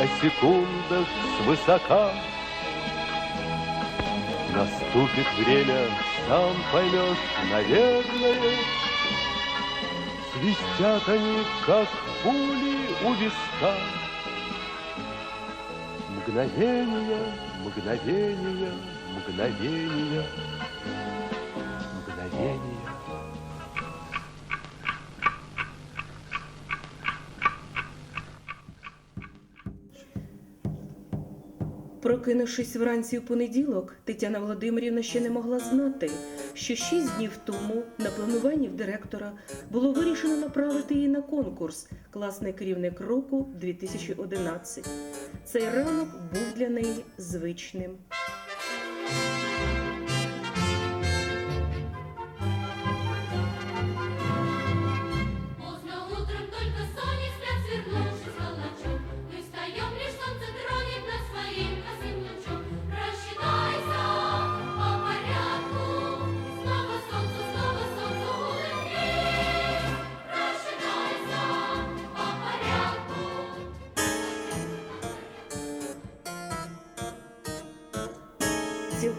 о секундах свысока. Наступит время, сам поймешь, наверное. Свистят они, как пули у виска. Мгновение, мгновение, мгновение, мгновение. Прокинувшись вранці у понеділок, Тетяна Володимирівна ще не могла знати, що шість днів тому на плануванні в директора було вирішено направити її на конкурс Класний керівник року 2011. Цей ранок був для неї звичним.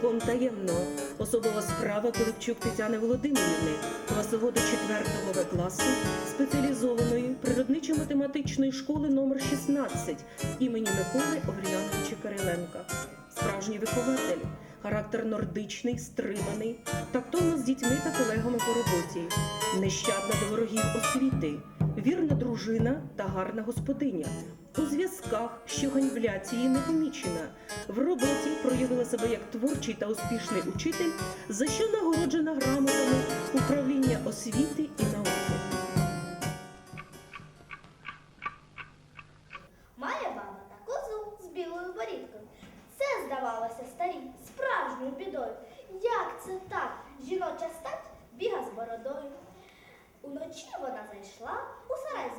Цілком таємно. Особова справа Коливчук Тетяни Володимирівни, класоводу 4 В класу спеціалізованої природничо-математичної школи номер 16 імені Миколи Огріяновича Кириленка. Справжній вихователь, характер нордичний, стриманий, тактовно з дітьми та колегами по роботі, нещадна до ворогів освіти, вірна дружина та гарна господиня. У зв'язках, що ганьблять її не в роботі проявила себе як творчий та успішний учитель, за що нагороджена грамотами управління освіти і науки. Має баба та козу з білою борідкою. Це здавалося старій справжньою бідою. Як це так? Жіноча стать біга з бородою. Уночі вона зайшла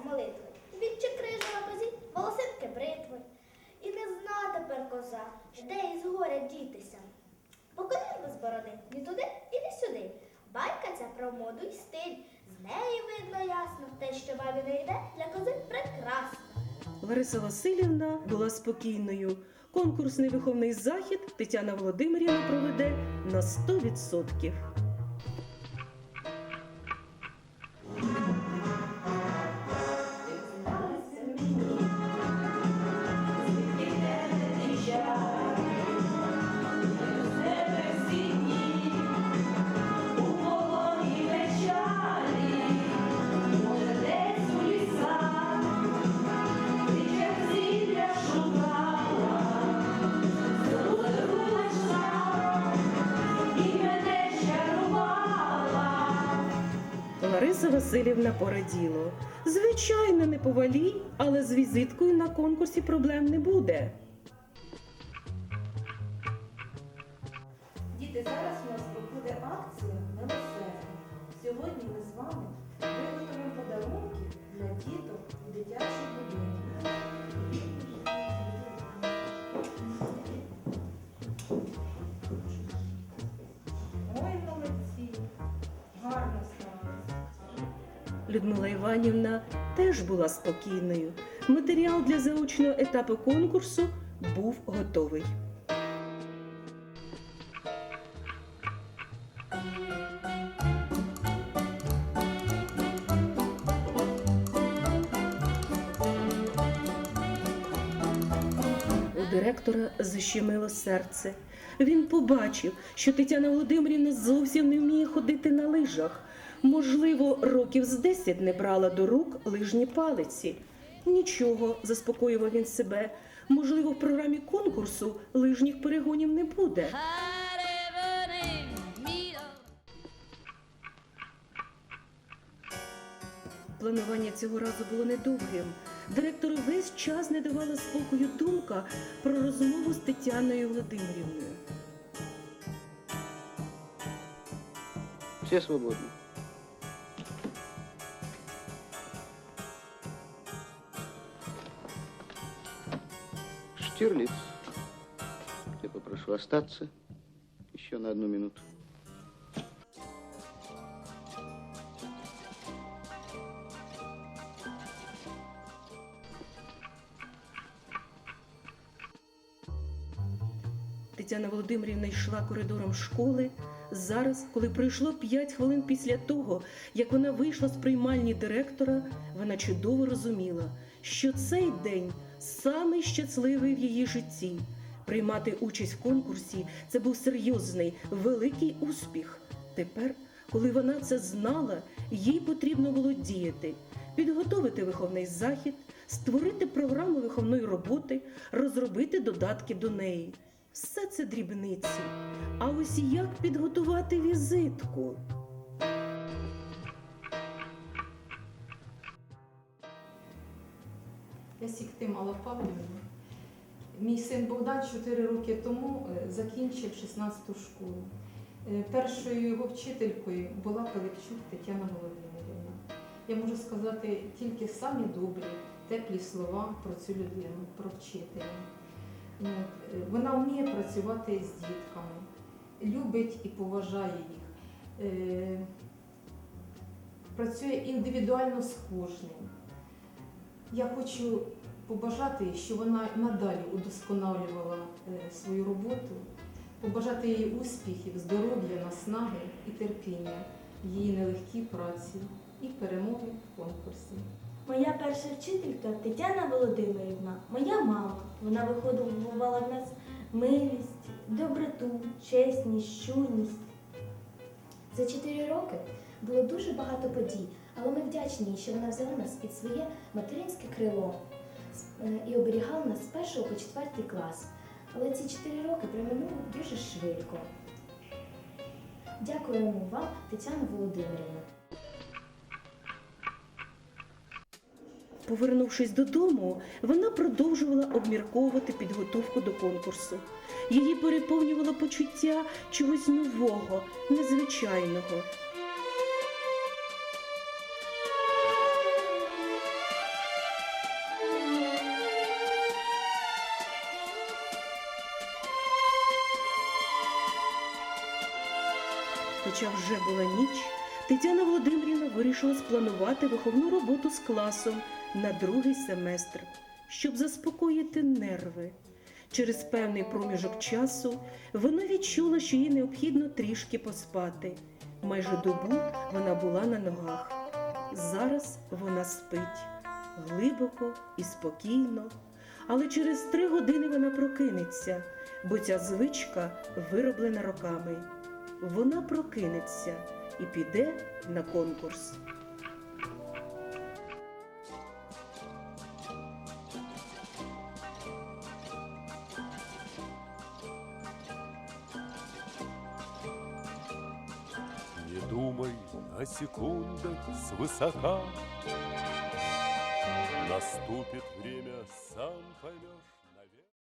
молитви. Відчекрижила козі волосинки бритви. І не зна тепер коза, де із горя дітися. Поколін без бороди ні туди і ні сюди. Байка ця про моду й стиль. З неї видно ясно, те, що бабі не йде, для кози прекрасно. Лариса Васильівна була спокійною. Конкурсний виховний захід Тетяна Володимирівна проведе на 100%. Лариса Васильівна пораділо. Звичайно, не повалій, але з візиткою на конкурсі проблем не буде. Діти, зараз у нас буде акція на веселі. Сьогодні ми з вами виготовимо подарунки для діток у дитячих будинках. Людмила Іванівна теж була спокійною. Матеріал для заочного етапу конкурсу був готовий. Директора защемило серце. Він побачив, що Тетяна Володимирівна зовсім не вміє ходити на лижах. Можливо, років з 10 не брала до рук лижні палиці. Нічого, заспокоював він себе. Можливо, в програмі конкурсу лижніх перегонів не буде. Планування цього разу було недовгим. Директору весь час не давала спокою думка про розмову з Тетяною Володимирівною. Все свободны. Штирлиц. Я попрошу остаться еще на одну минуту. Тетяна Володимирівна йшла коридором школи. Зараз, коли пройшло 5 хвилин після того, як вона вийшла з приймальні директора, вона чудово розуміла, що цей день самий щасливий в її житті. Приймати участь в конкурсі це був серйозний, великий успіх. Тепер, коли вона це знала, їй потрібно було діяти, підготовити виховний захід, створити програму виховної роботи, розробити додатки до неї. Все це дрібниці. А ось як підготувати візитку? Я Сіктимала Павлівна. Мій син Богдан 4 роки тому е, закінчив 16-ту школу. Е, Першою його вчителькою була Пилипчук Тетяна Володимирівна. Я можу сказати тільки самі добрі, теплі слова про цю людину, про вчителя. Е, Вона вміє працювати з дітками, любить і поважає їх, працює індивідуально з кожним. Я хочу побажати, щоб вона надалі удосконалювала е, свою роботу, побажати їй успіхів, здоров'я, наснаги і терпіння в її нелегкій праці і перемоги в конкурсі. Моя перша вчителька Тетяна Володимирівна, моя мама. Вона виховувала в нас милість, доброту, чесність, щурність. За чотири роки було дуже багато подій, але ми вдячні, що вона взяла нас під своє материнське крило е, і оберігала нас з першого по четвертий клас. Але ці чотири роки проминули дуже швидко. Дякуємо вам, Тетяна Володимирівна. Повернувшись додому, вона продовжувала обмірковувати підготовку до конкурсу. Її переповнювало почуття чогось нового, незвичайного. Хоча вже була ніч, Тетяна Володимирівна вирішила спланувати виховну роботу з класом на другий семестр, щоб заспокоїти нерви. Через певний проміжок часу вона відчула, що їй необхідно трішки поспати. Майже добу вона була на ногах. Зараз вона спить глибоко і спокійно, але через три години вона прокинеться, бо ця звичка вироблена роками. Вона прокинеться і піде на конкурс. Не думай о секундах свысока. Наступит время, сам поймешь.